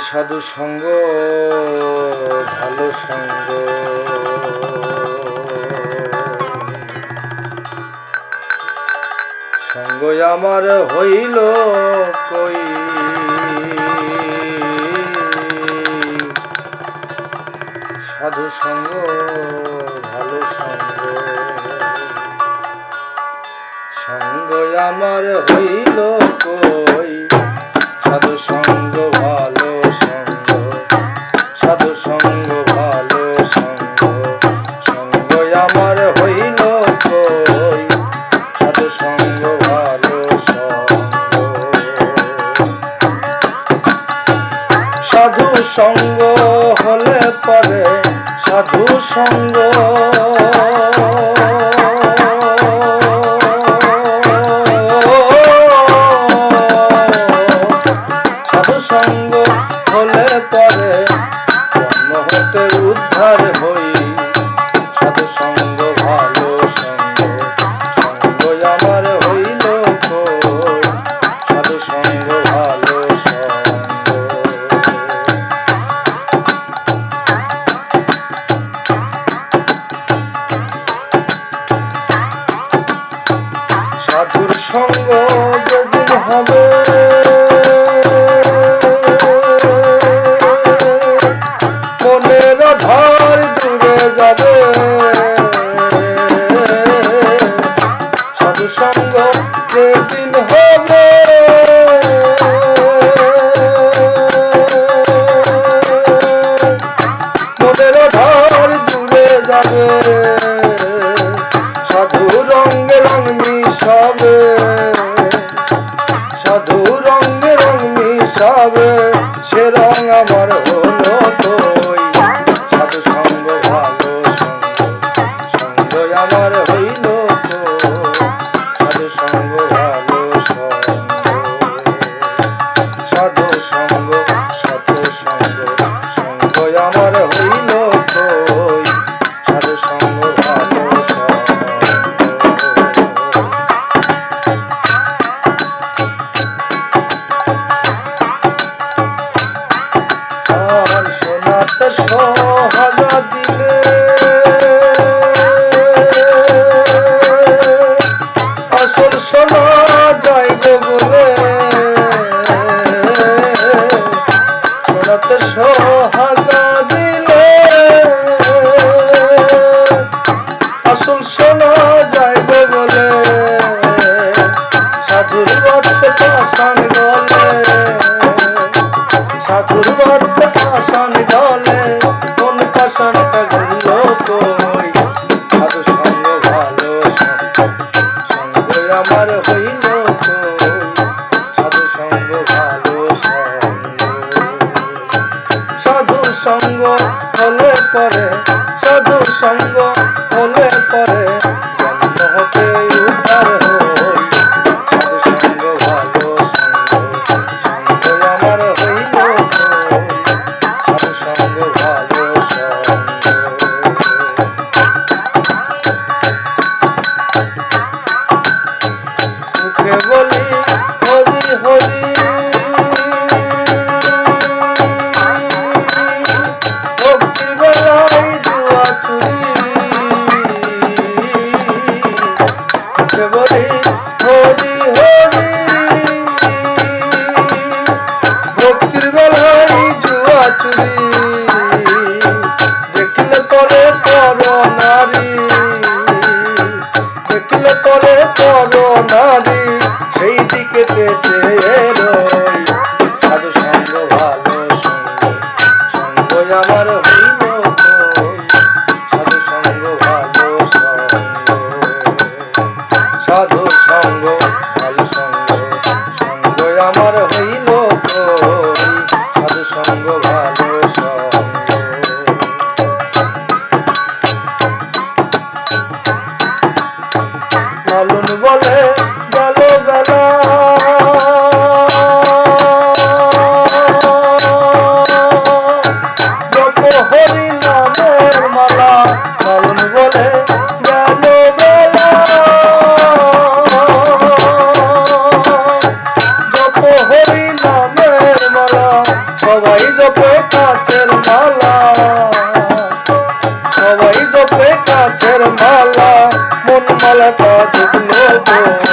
সাধু সঙ্গ, ভালো সঙ্গ। সঙ্গ আমার হইল কই? সাধু সঙ্গ, ভালো সঙ্গ। সঙ্গ আমার হইল কই? সাধু সঙ্গ সঙ্গ হলে পরে সাধু সঙ্গ সেদিন হলো ঠাকুর ভক্ত আসান পর নারী সেই দিকে চেয়ে మున్మల మున్మల తాజుకు